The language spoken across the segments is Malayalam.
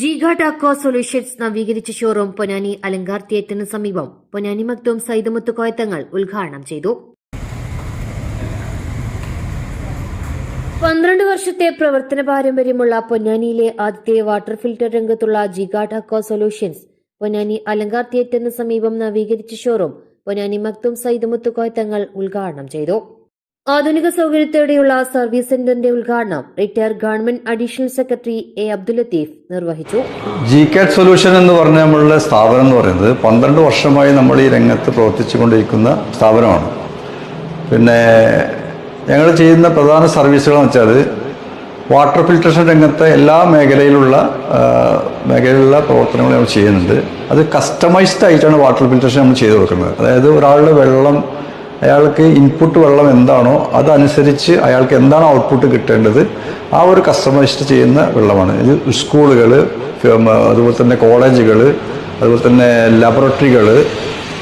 ജിഗാഡ് അക്വ സൊല്യൂഷൻസ് നവീകരിച്ച ഷോറൂം പൊന്നാനി അലങ്കാർ തിയേറ്ററിന് സമീപം പൊന്നാനി മക്തും സൈദമുത്ത് കോയത്തങ്ങൾ ഉദ്ഘാടനം ചെയ്തു. പന്ത്രണ്ട് വർഷത്തെ പ്രവർത്തന പാരമ്പര്യമുള്ള പൊന്നാനിയിലെ ആദ്യത്തെ വാട്ടർ ഫിൽറ്റർ രംഗത്തുള്ള ജിഗാഡ് അക്വ സൊല്യൂഷൻസ് പൊന്നാനി അലങ്കാർ തിയേറ്ററിന് സമീപം നവീകരിച്ച ഷോറൂം പൊന്നാനി മക്തും സൈദമുത്ത് കോയത്തങ്ങൾ ഉദ്ഘാടനം ചെയ്തു. ആധുനിക സൗകര്യത്തോടെയുള്ള സർവീസ് സെന്ററിന്റെ ഉദ്ഘാടനം retired government additional secretary A Abdul Latheef നിർവഹിച്ചു. ജി കാറ്റ് സൊല്യൂഷൻ എന്ന് പറഞ്ഞ നമ്മളുടെ സ്ഥാപനം എന്ന് പറയുന്നത് പന്ത്രണ്ട് വർഷമായി നമ്മൾ ഈ രംഗത്ത് പ്രവർത്തിച്ചുകൊണ്ടിരിക്കുന്ന സ്ഥാപനമാണ്. പിന്നെ ഞങ്ങൾ ചെയ്യുന്ന പ്രധാന സർവീസുകൾ എന്ന് വെച്ചാൽ വാട്ടർ ഫിൽട്രേഷൻ രംഗത്തെ എല്ലാ മേഖലയിലുള്ള മേഖലയിലുള്ള പ്രവർത്തനങ്ങൾ നമ്മൾ ചെയ്യുന്നുണ്ട്. അത് കസ്റ്റമൈസ്ഡ് ആയിട്ടാണ് വാട്ടർ ഫിൽട്രേഷൻ നമ്മൾ ചെയ്തു കൊടുക്കുന്നത്. അതായത് ഒരാളുടെ വെള്ളം അയാൾക്ക് ഇൻപുട്ട് വെള്ളം എന്താണോ അതനുസരിച്ച് അയാൾക്ക് എന്താണ് ഔട്ട്പുട്ട് കിട്ടേണ്ടത് ആ ഒരു കസ്റ്റമൈസ്ഡ് ചെയ്യുന്ന വെള്ളമാണ്. ഇത് സ്കൂളുകൾ അതുപോലെ തന്നെ കോളേജുകൾ അതുപോലെ തന്നെ ലബോറട്ടറികൾ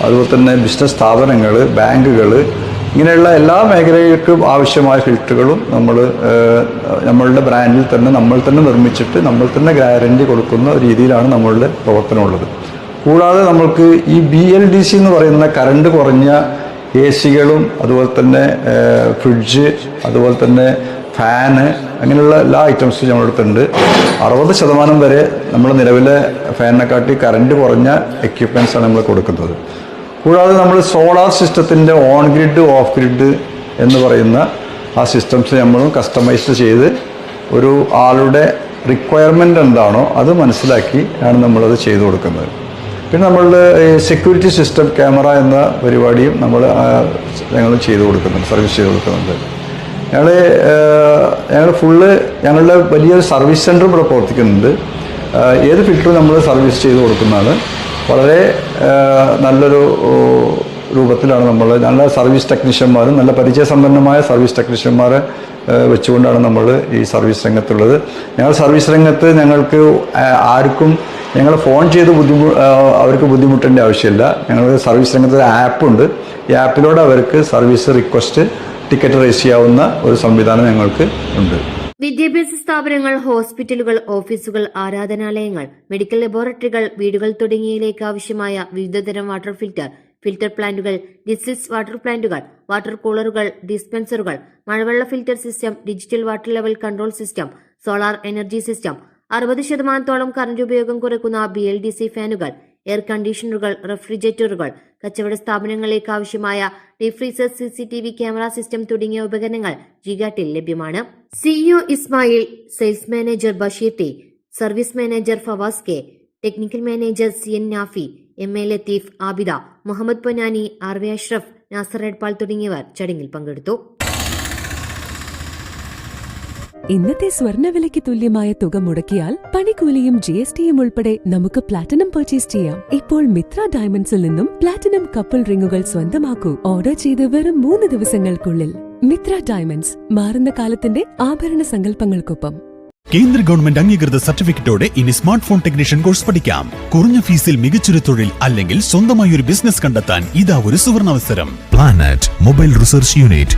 അതുപോലെ തന്നെ ബിസിനസ് സ്ഥാപനങ്ങൾ ബാങ്കുകൾ ഇങ്ങനെയുള്ള എല്ലാ മേഖലകൾക്കും ആവശ്യമായ ഫിൽറ്ററുകളും നമ്മൾ നമ്മളുടെ ബ്രാൻഡിൽ തന്നെ നമ്മൾ തന്നെ നിർമ്മിച്ചിട്ട് നമ്മൾ തന്നെ ഗ്യാരണ്ടി കൊടുക്കുന്ന രീതിയിലാണ് നമ്മളുടെ പ്രവർത്തനമുള്ളത് കൂടാതെ നമ്മൾക്ക് ഈ ബി എൽ ഡി സി എന്ന് പറയുന്ന കറണ്ട് കുറഞ്ഞ എ സികളും അതുപോലെ തന്നെ ഫ്രിഡ്ജ് അതുപോലെ തന്നെ ഫാന് അങ്ങനെയുള്ള എല്ലാ ഐറ്റംസും നമ്മുടെ അടുത്തുണ്ട്. അറുപത് ശതമാനം വരെ നമ്മൾ നിലവിലെ ഫാനിനെക്കാട്ടി കറണ്ട് കുറഞ്ഞ എക്യുപ്മെന്റ്സ് ആണ് നമ്മൾ കൊടുക്കുന്നത്. കൂടാതെ നമ്മൾ സോളാർ സിസ്റ്റത്തിന്റെ ഓൺ ഗ്രിഡ് ഓഫ് ഗ്രിഡ് എന്ന് പറയുന്ന ആ സിസ്റ്റംസ് നമ്മൾ കസ്റ്റമൈസ് ചെയ്ത് ഒരു ആളുടെ റിക്വയർമെന്റ് എന്താണോ അത് മനസ്സിലാക്കി ആണ് നമ്മളത് ചെയ്തു കൊടുക്കുന്നത്. പിന്നെ നമ്മളുടെ സെക്യൂരിറ്റി സിസ്റ്റം ക്യാമറ എന്ന പരിപാടിയും നമ്മൾ ഞങ്ങൾ ചെയ്തു കൊടുക്കുന്നുണ്ട് സർവീസ് ചെയ്ത് കൊടുക്കുന്നുണ്ട്. ഞങ്ങൾ ഞങ്ങൾ ഫുള്ള് ഞങ്ങളുടെ വലിയൊരു സർവീസ് സെന്റർ ഇവിടെ പ്രവർത്തിക്കുന്നുണ്ട്. ഏത് ഫിൽറ്ററും നമ്മൾ സർവീസ് ചെയ്ത് കൊടുക്കുന്നതാണ് വളരെ നല്ലൊരു രൂപത്തിലാണ് നമ്മൾ നല്ല സർവീസ് ടെക്നീഷ്യന്മാരും നല്ല പരിചയസമ്പന്നമായ സർവീസ് ടെക്നീഷ്യന്മാരെ വെച്ചുകൊണ്ടാണ് നമ്മൾ ഈ സർവീസ് രംഗത്തുള്ളത്. ഞങ്ങൾ സർവീസ് രംഗത്ത് ഞങ്ങൾക്ക് ആർക്കും ഞങ്ങൾ ഫോൺ ചെയ്ത് ബുദ്ധിമു അവർക്ക് ബുദ്ധിമുട്ടേണ്ട ആവശ്യമില്ല. ഞങ്ങൾ സർവീസ് രംഗത്ത് ഒരു ആപ്പുണ്ട്. ഈ ആപ്പിലൂടെ അവർക്ക് സർവീസ് റിക്വസ്റ്റ് ടിക്കറ്റ് റേസ് ചെയ്യാവുന്ന ഒരു സംവിധാനം ഞങ്ങൾക്ക് ഉണ്ട്. വിദ്യാഭ്യാസ സ്ഥാപനങ്ങൾ ഹോസ്പിറ്റലുകൾ ഓഫീസുകൾ ആരാധനാലയങ്ങൾ മെഡിക്കൽ ലബോറട്ടറികൾ വീടുകൾ തുടങ്ങിയതിലേക്ക് ആവശ്യമായ വിവിധതരം വാട്ടർ ഫിൽറ്റർ ഫിൽറ്റർ പ്ലാന്റുകൾ ഡിസ്റ്റിൽസ് വാട്ടർ പ്ലാന്റുകൾ വാട്ടർ കൂളറുകൾ ഡിസ്പെൻസറുകൾ മഴവെള്ള filter system digital water level control system solar energy system. അറുപത് ശതമാനത്തോളം കറന്റ് ഉപയോഗം കുറയ്ക്കുന്ന ബി എൽ ഡി സി ഫാനുകൾ എയർ കണ്ടീഷണറുകൾ റെഫ്രിജറേറ്ററുകൾ കച്ചവട സ്ഥാപനങ്ങളിലേക്ക് ആവശ്യമായ CCTV C C T V camera system തുടങ്ങിയ ഉപകരണങ്ങൾ ജിഗാട്ടിൽ ലഭ്യമാണ്. CEO Ismail sales manager Basheer T service manager Fawaz K technical manager C N Nafi M A Latheef Abida Muhammad Ponnani R V Ashraf Nasar Edappal തുടങ്ങിയവർ ചടങ്ങിൽ പങ്കെടുത്തു. ഇന്നത്തെ സ്വർണവിലയ്ക്ക് തുല്യമായ തുക മുടക്കിയാൽ പണിക്കൂലിയും ജി എസ് ടിയും ഉൾപ്പെടെ നമുക്ക് പ്ലാറ്റിനം പർച്ചേസ് ചെയ്യാം. ഇപ്പോൾ മിത്ര ഡയമണ്ട്സിൽ നിന്നും പ്ലാറ്റിനം കപ്പിൾ റിങ്ങുകൾ സ്വന്തമാക്കൂ. ഓർഡർ ചെയ്ത് വെറും മൂന്ന് ദിവസങ്ങൾക്കുള്ളിൽ. മിത്ര ഡയമണ്ട്സ് മാറുന്ന കാലത്തിന്റെ ആഭരണ സങ്കല്പങ്ങൾക്കൊപ്പം. കേന്ദ്ര ഗവൺമെന്റ് അംഗീകൃത സർട്ടിഫിക്കറ്റോടെ ഇനി സ്മാർട്ട് ഫോൺ ടെക്നീഷ്യൻ കോഴ്സ് പഠിക്കാം. കുറഞ്ഞ ഫീസിൽ മികച്ചൊരു തൊഴിൽ അല്ലെങ്കിൽ സ്വന്തമായി ഒരു ബിസിനസ് കണ്ടെത്താൻ ഇതാ ഒരു സുവർണാവസരം പ്ലാനറ്റ് മൊബൈൽ റിസർച്ച് യൂണിറ്റ്